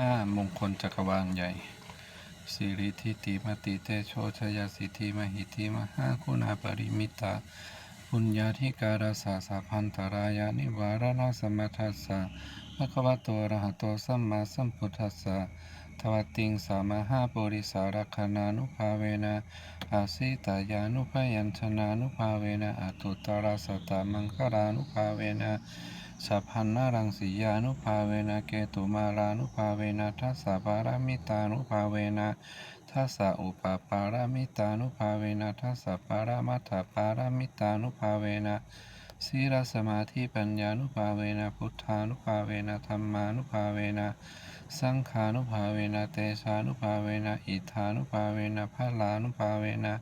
ห้ามงคลจักรวาลใหญ่สิริทิติมติเตโชชยสิทธิมหิติมหาคุณาปริมิตาปุญญาธิการาสาสาพันตรายานิวารณสมทัสสะภะคะวะโตอะระหะโตสัมมาสัมพุทธัสสะทวติงสามหาปุริสารคณานุภาเวนะอาสิตายานุภยัญชนานุภาเวนะอตุตระสตามังคลานุภาเวนะ สัพพันนารังสียานุภาเวนะเกตุมารานุภาเวนะทัสสะปารามิตานุภาเวนะทัสสะอุปปารามิตานุภาเวนะทัสสะปารามัตถปารามิตานุภาเวนะสีรสมาธิปัญญานุภาเวนะพุทธานุภาเวนะธรรมานุภาเวนะสังขานุภาเวนะเตชานุภาเวนะอิทธานุภาเวนะพลานุภาเวนะ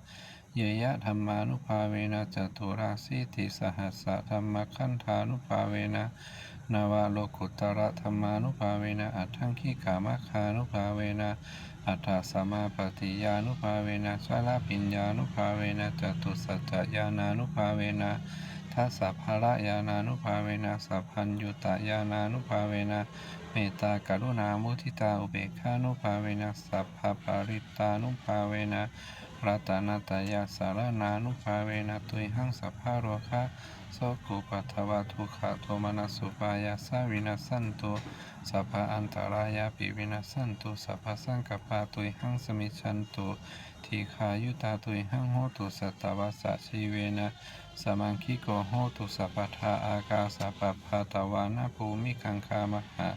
เยยะธรรมานุภาเวนะจตุราสีติสหัสสะธรรมขันธานุภาเวนะนาวาโลกุตระธรรมานุภาเวนะอัตถังคิกามคานุภาเวนะอัฏฐสมาปฏิยานุภาเวนะชาลปิญญานุภาเวนะจตุสัจจญาณานุภาเวนะทัสสะภาระญาณานุภาเวนะสัพพัญยุตญาณานุภาเวนะเมตตากรุณามุทิตาอุเบกขานุภาเวนะสัพพปาริตานุภาเวนะ รัตนาตยาสารนานุภาเวนะตุยหังสัพพะโรคะโสกุปัทวะทุขะโทมนัสสุปายาสาวินาสันตุสัพพะอันตรายาปิวินาสันตุสัพพะสังกปาตุยหังสมิชันตุทีขายุตาตุยหังโหตุสัตตวัสสะชีเวนะสมังคิโกโหตุสัพพทาอากาสัพพพาตวานาภูมิคังคามหา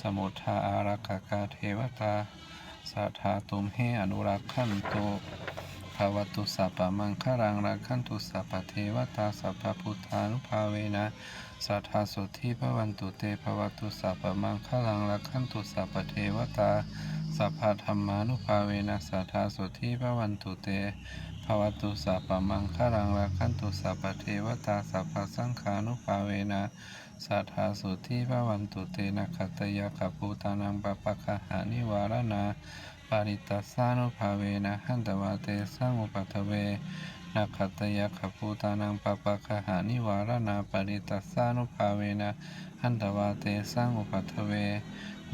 สมุทาอารักกาเทวตาสัทธาตุมเหอนุรักขันตุ วตุสัพพะมังคารังรักขันตุสัพพเทวตาสัพพพุทธานุภาเวนะสัทธาสุทธิภวันตุเตภวตุสัพพะมังคารังรักขันตุสัพพเทวตาสัพพธรรมานุภาเวนะสัทธาสุทธิภวันตุเตภวตุสัพพะมังคารังรักขันตุสัพพเทวตาสัพพสังฆานุภาเวนะ สัทธาสุทธิภวันตุเตนะขัตยะขปูตานังปะปะคะหานิวารณาปาริตัสสานุภาเวนะหันตวาเตสังอุปัทเวนักขตยะขภูตานังปะปะคะหานิวารณาปาริตัสสานุภาเวนะหันตวาเตสังอุปัทเว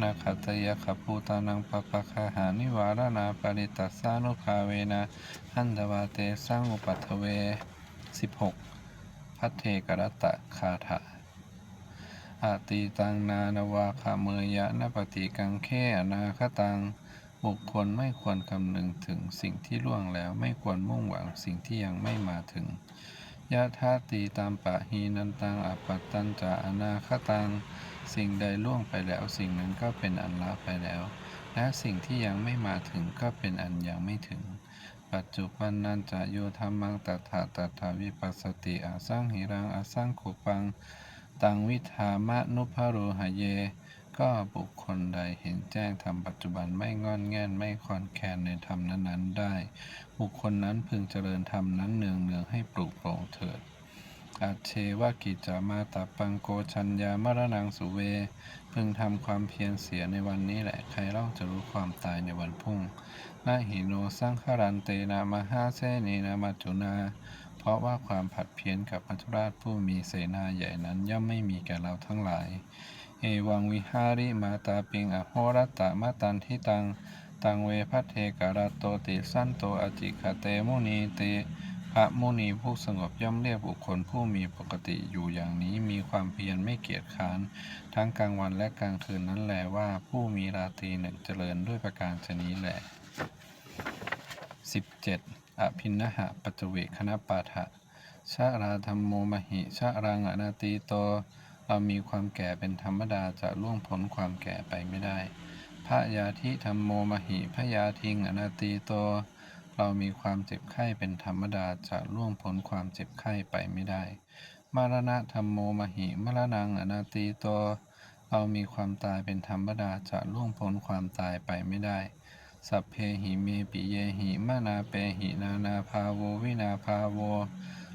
นักขตยะขภูตานังปะปะคะหานิวารณาปาริตัสสานุภาเวนะหันตวาเตสังอุปัทเวสิบหกพัทเทกรตะคาถา อาตีตังนานาวาคาเมยะนปฏิกังแค่นาคตัง บุคคลไม่ควรคำนึงถึงสิ่งที่ล่วงแล้วไม่ควรมุ่งหวังสิ่งที่ยังไม่มาถึงยะธาตีตามปะฮีนันตังอปัตตันจะอนาคตัง สิ่งใดล่วงไปแล้วสิ่งนั้นก็เป็นอันละไปแล้ว และสิ่งที่ยังไม่มาถึงก็เป็นอันยังไม่ถึง ปัจจุบันนันจะโยธรรมังตถาตถาวิปัสสติอาสร้างหิรังอาสร้างขุปัง ตังวิธามะนุภโรหะเย ก็บุคคลใดเห็นแจ้งธรรมปัจจุบันไม่งอนแง่นไม่คลอนแคลนในธรรมนั้นๆได้ บุคคลนั้นพึงเจริญธรรมนั้นเนืองเนืองให้ปลูกโปร่งเถิดอาเชวะกิจามาตาปังโกชัญญามรณังสุเว พึงทำความเพียรเสียในวันนี้แหละ ใครเล่าจะรู้ความตายในวันพุ่ง นาหิโนสังขรันเตนามหาเสนีนามัจจุนา เพราะว่าความผัดเพี้ยนกับมัจราชผู้มีเสนาใหญ่นั้นย่อมไม่มีแก่เราทั้งหลาย เอวังวิหาริมาตาปิงอโหรัตตะมาตันทิตัง ตังเวพัทเทกรตโตติสันโตอจิคเตมุนีติพระมุนีผู้สงบย่อมเรียกบุคคลผู้มีปกติอยู่อย่างนี้มีความเพียรไม่เกียจค้าน ทั้งกลางวันและกลางคืนนั้นแลว่าผู้มีราตรีหนึ่งเจริญด้วยประการชนี้แหละ 17. อภินนหะปัจเวคคณปาฐะชาราธรรมโมมหิชารังอนาตีโต เรามีความแก่เป็นธรรมดาจะล่วงพ้นความแก่ไปไม่ได้พระยาธิธรรมโมมหิพระยาทิงอนาตีโต เรามีความเจ็บไข้เป็นธรรมดาจะล่วงพ้นความเจ็บไข้ไปไม่ได้ มรณะธรรมโมมหิมรณังอนาตีโต เรามีความตายเป็นธรรมดาจะล่วงพ้นความตายไปไม่ได้ สัพเพหิเมปิเยหิมานาเปหินานาภาโววินาภาโว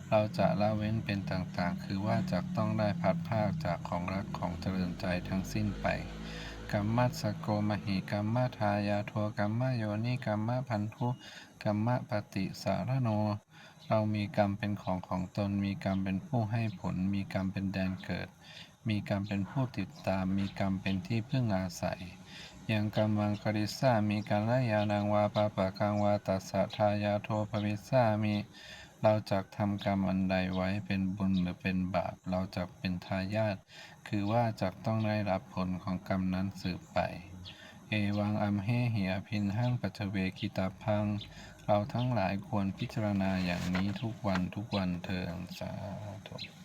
เราจะละเว้นเป็นต่างๆ คือว่าจะต้องได้พัดภาคจากของรักของเจริญใจทั้งสิ้นไปกัมมัสโกมหิกัมมทายาโทกัมมโยนิกัมมพันธุกัมมปฏิสารโน เรามีกรรมเป็นของของตน มีกรรมเป็นผู้ให้ผล มีกรรมเป็นแดนเกิด มีกรรมเป็นผู้ติดตาม มีกรรมเป็นที่พึ่งอาศัย ยังกัมมังคริสามิกัลยาณังวาปะปะกังวาตัสสะทายาโทภวิสามิเราจักทำกรรมอันใดไว้เป็นบุญหรือเป็นบาป เราจักเป็นทายาทคือว่าจักต้องได้รับผลของกรรมนั้นสืบไป เอวังอัมเหหิอภินหังปัจเวกิตาพัง เราทั้งหลายควรพิจารณาอย่างนี้ทุกวันทุกวันเถิดสาธุ